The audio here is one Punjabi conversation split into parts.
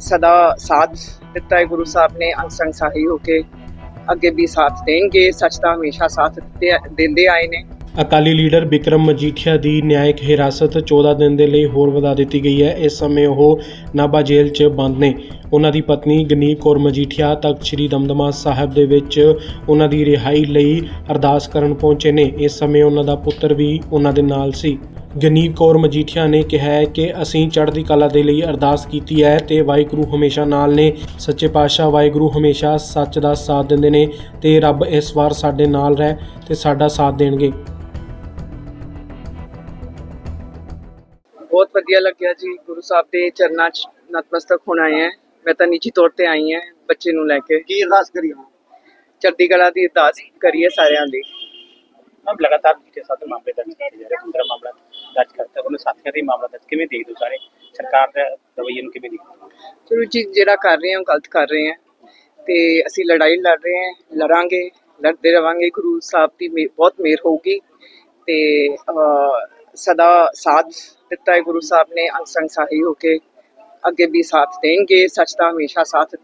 ਸਦਾ ਸਾਥ ਦਿੱਤਾ ਹੈ, ਗੁਰੂ ਸਾਹਿਬ ਨੇ ਅੰਗ ਸੰਗ ਸਹਾਈ ਹੋ ਕੇ ਅੱਗੇ ਵੀ ਸਾਥ ਦੇਣਗੇ, ਸੱਚ ਦਾ ਹਮੇਸ਼ਾ ਸਾਥ ਦਿੰਦੇ ਆਏ ਨੇ। ਅਕਾਲੀ ਲੀਡਰ ਵਿਕਰਮ ਮਜੀਠੀਆ ਦੀ ਨਿਆਇਕ ਹਿਰਾਸਤ 14 ਦਿਨ ਦੇ ਲਈ ਹੋਰ ਵਧਾ ਦਿੱਤੀ ਗਈ ਹੈ। ਇਸ ਸਮੇਂ ਉਹ ਨਾਭਾ ਜੇਲ੍ਹ 'ਚ ਬੰਦ ਨੇ। ਉਹਨਾਂ ਦੀ ਪਤਨੀ ਗਨੀਕ ਕੌਰ ਮਜੀਠੀਆ ਤੱਕ ਸ੍ਰੀ ਦਮਦਮਾ ਸਾਹਿਬ ਦੇ ਵਿੱਚ ਉਹਨਾਂ ਦੀ ਰਿਹਾਈ ਲਈ ਅਰਦਾਸ ਕਰਨ ਪਹੁੰਚੇ ਨੇ। ਇਸ ਸਮੇਂ ਉਹਨਾਂ ਦਾ ਪੁੱਤਰ ਵੀ ਉਹਨਾਂ ਦੇ ਨਾਲ ਸੀ। ਗਨੀਤ ਕੌਰ ਮਜੀਠੀਆ ਨੇ ਕਿਹਾ ਕਿ ਅਸੀਂ ਚੜ੍ਹਦੀ ਕਲਾ ਦੇ ਲਈ ਅਰਦਾਸ ਕੀਤੀ ਹੈ ਤੇ ਵਾਹਿਗੁਰੂ ਹਮੇਸ਼ਾ ਨਾਲ ਨੇ। ਸੱਚੇ ਪਾਤਸ਼ਾਹ ਵਾਹਿਗੁਰੂ ਹਮੇਸ਼ਾ ਸੱਚ ਦਾ ਸਾਥ ਦਿੰਦੇ ਨੇ ਤੇ ਰੱਬ ਇਸ ਵਾਰ ਸਾਡੇ ਨਾਲ ਰਹਿ ਤੇ ਸਾਡਾ ਸਾਥ ਦੇਣਗੇ। ਬਹੁਤ ਵਧੀਆ ਲੱਗਿਆ ਜੀ। ਗੁਰੂ ਸਾਹਿਬ ਦੇ ਚਰਨਾਂ 'ਚ ਨਤਮਸਤਕ ਹੋਣ ਆਏ ਆ ਮੈਂ ਤਾਂ ਨਿੱਜੀ ਤੌਰ ਤੇ ਆਈ ਆ ਬੱਚੇ ਨੂੰ ਲੈ ਕੇ। ਕੀ ਅਰਦਾਸ ਕਰੀ ਚੜ੍ਹਦੀ ਕਲਾ ਦੀ ਅਰਦਾਸ ਕਰੀਏ ਸਾਰਿਆਂ ਦੀ। ਹਮ ਲਗਾਤਾਰ ਜੀ ਕੇ ਸਾਥ ਮਾਪੇ ਜਾ ਰਹੇ। ਆਪਣੇ ਸਾਥੀਆਂ ਦੇ ਮਾਮਲਾ ਦਰਜ ਕਿਵੇਂ ਦੇਖਦੇ ਹੋ ਸਾਰੇ? ਸਰਕਾਰ ਦੇ ਰਵੱਈਏ ਨੂੰ ਕਿਵੇਂ ਦੇਖਦੇ ਚਲੋ ਜੀ ਜਿਹੜਾ ਕਰ ਰਹੇ ਹਾਂ ਗਲਤ ਕਰ ਰਹੇ ਹਾਂ। ਤੇ ਅਸੀਂ ਲੜਾਈ ਲੜ ਰਹੇ ਹਾਂ ਲੜਾਂਗੇ ਲੜਦੇ ਰਵਾਂਗੇ। ਗੁਰੂ ਸਾਹਿਬ ਦੀ ਬਹੁਤ ਮਿਹਰ ਹੋਊਗੀ। ਤੇ ਸਦਾ ਸਾਥ ਦਿੱਤਾ ਹੈ ਗੁਰੂ ਸਾਹਿਬ ਨੇ ਅੰਸੰਗ ਸਾਹੀ ਹੋ ਕੇ। ਅੱਗੇ ਵੀ ਸਾਥ ਦੇਣਗੇ ਸੱਚ ਦਾ ਹਮੇਸ਼ਾ ਸਾਥ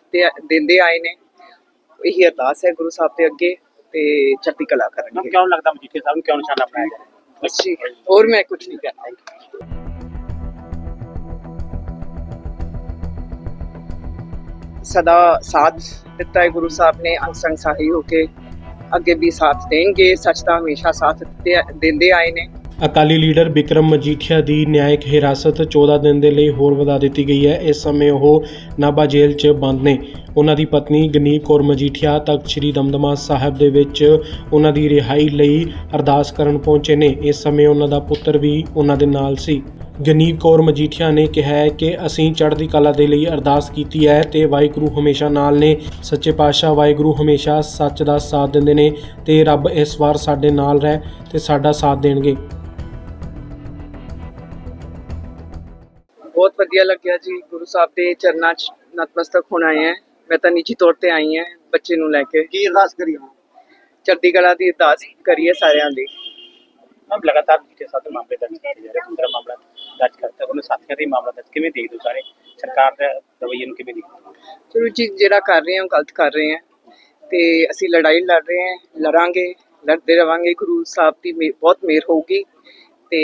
ਦਿੰਦੇ ਆਏ ਨੇ। ਇਹੀ ਅਰਦਾਸ ਹੈ ਗੁਰੂ ਸਾਹਿਬ ਦੇ ਅੱਗੇ ਤੇ ਚੜ੍ਹਦੀ ਕਲਾ ਕਰਨਗੇ ਕਿਉਂ ਲੱਗਦਾ ਮਜੀਠੇ ਸਾਹਿਬ ਨੂੰ ਕਿਉਂ ਨਿਸ਼ਾਨਾ ਬਣਾਇਆ ਗਿਆ? ਰਿਹਾ ਬਸ ਜੀ, ਹੋਰ ਮੈਂ ਕੁਝ ਨਹੀਂ ਕਹਿਣਾ ਸਦਾ ਸਾਥ ਦਿੱਤਾ ਹੈ ਗੁਰੂ ਸਾਹਿਬ ਨੇ, ਅੰਗ ਸੰਗ ਸਹਾਈ ਹੋ ਕੇ ਅੱਗੇ ਵੀ ਸਾਥ ਦੇਣਗੇ, ਸੱਚ ਦਾ ਹਮੇਸ਼ਾ ਸਾਥ ਦਿੱਤੇ- ਦਿੰਦੇ ਆਏ ਨੇ। ਅਕਾਲੀ ਲੀਡਰ ਵਿਕਰਮ ਮਜੀਠੀਆ ਦੀ ਨਿਆਇਕ ਹਿਰਾਸਤ 14 ਦਿਨ ਦੇ ਲਈ ਹੋਰ ਵਧਾ ਦਿੱਤੀ ਗਈ ਹੈ। ਇਸ ਸਮੇਂ ਉਹ ਨਾਭਾ ਜੇਲ੍ਹ 'ਚ ਬੰਦ ਨੇ। ਉਹਨਾਂ ਦੀ ਪਤਨੀ ਗਨੀਪ ਕੌਰ ਮਜੀਠੀਆ, ਤਖਤ ਸ੍ਰੀ ਦਮਦਮਾ ਸਾਹਿਬ ਦੇ ਵਿੱਚ ਉਹਨਾਂ ਦੀ ਰਿਹਾਈ ਲਈ ਅਰਦਾਸ ਕਰਨ ਪਹੁੰਚੇ ਨੇ। ਇਸ ਸਮੇਂ ਉਹਨਾਂ ਦਾ ਪੁੱਤਰ ਵੀ ਉਹਨਾਂ ਦੇ ਨਾਲ ਸੀ। ਗਨੀਪ ਕੌਰ ਮਜੀਠੀਆ ਨੇ ਕਿਹਾ ਹੈ ਕਿ ਅਸੀਂ ਚੜ੍ਹਦੀ ਕਲਾ ਦੇ ਲਈ ਅਰਦਾਸ ਕੀਤੀ ਹੈ ਤੇ ਵਾਹਿਗੁਰੂ ਹਮੇਸ਼ਾ ਨਾਲ ਨੇ। ਸੱਚੇ ਪਾਤਸ਼ਾਹ ਵਾਹਿਗੁਰੂ ਹਮੇਸ਼ਾ ਸੱਚ ਦਾ ਸਾਥ ਦਿੰਦੇ ਨੇ ਤੇ ਰੱਬ ਇਸ ਵਾਰ ਸਾਡੇ ਨਾਲ ਰਹਿ ਤੇ ਸਾਡਾ ਸਾਥ ਦੇਣਗੇ। ਬਹੁਤ ਵਧੀਆ ਲੱਗਿਆ ਜੀ। ਗੁਰੂ ਸਾਹਿਬ ਦੇ ਚਰਨਾਂ 'ਚ ਨਤਮਸਤਕ ਹੋਣ ਆਏ ਆ ਮੈਂ ਤਾਂ ਨਿੱਜੀ ਤੌਰ ਤੇ ਆਈ ਆ ਬੱਚੇ ਨੂੰ ਲੈ ਕੇ। ਕੀ ਅਰਦਾਸ ਕਰੀ ਹਾਂ ਚੜ੍ਹਦੀ ਕਲਾ ਦੀ ਅਰਦਾਸ ਕਰੀਏ ਸਾਰਿਆਂ ਦੀ। ਮੈਮ ਲਗਾਤਾਰ ਜੀ ਸਾਥ ਮਾਮਲੇ ਦਰਜ ਕੀਤੇ ਜਾ ਮਾਮਲਾ ਦਰਜ ਕਰਤਾ ਉਹਨੇ ਸਾਥੀਆਂ ਦੇ ਮਾਮਲਾ ਦਰਜ ਕਿਵੇਂ ਦੇਖਦੇ ਸਾਰੇ? ਸਰਕਾਰ ਦਾ ਰਵਈਏ ਨੂੰ ਕਿਵੇਂ ਦੇਖਦੇ ਚਲੋ ਜੀ ਜਿਹੜਾ ਕਰ ਰਹੇ ਹਾਂ ਗਲਤ ਕਰ ਰਹੇ ਆ ਤੇ ਅਸੀਂ ਲੜਾਈ ਲੜ ਰਹੇ ਹਾਂ ਲੜਾਂਗੇ ਲੜਦੇ ਰਵਾਂਗੇ। ਗੁਰੂ ਸਾਹਿਬ ਦੀ ਬਹੁਤ ਮਿਹਰ ਹੋਊਗੀ। ਤੇ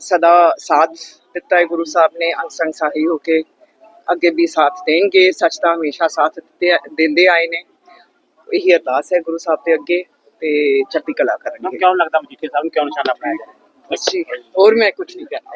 ਸਦਾ ਸਾਥ ਦਿੱਤਾ ਹੈ ਗੁਰੂ ਸਾਹਿਬ ਨੇ ਅੰਗ ਸੰਗ ਸਹਾਈ ਹੋ ਕੇ ਅੱਗੇ ਵੀ ਸਾਥ ਦੇਣਗੇ ਸੱਚ ਦਾ ਹਮੇਸ਼ਾ ਸਾਥ ਦਿੰਦੇ ਆਏ ਨੇ। ਇਹੀ ਅਰਦਾਸ ਹੈ ਗੁਰੂ ਸਾਹਿਬ ਦੇ ਅੱਗੇ ਤੇ ਚੜ੍ਹਦੀ ਕਲਾ ਕਰਨਗੇ। ਕਿਉਂ ਲੱਗਦਾ ਮਜੀਠੇ ਸਾਹਿਬ ਨੂੰ ਕਿਉਂ ਨਿਸ਼ਾਨਾ ਬਣਾਇਆ ਜੀ ਹੋਰ ਮੈਂ ਕੁਝ ਨਹੀਂ ਕਹਿਣਾ.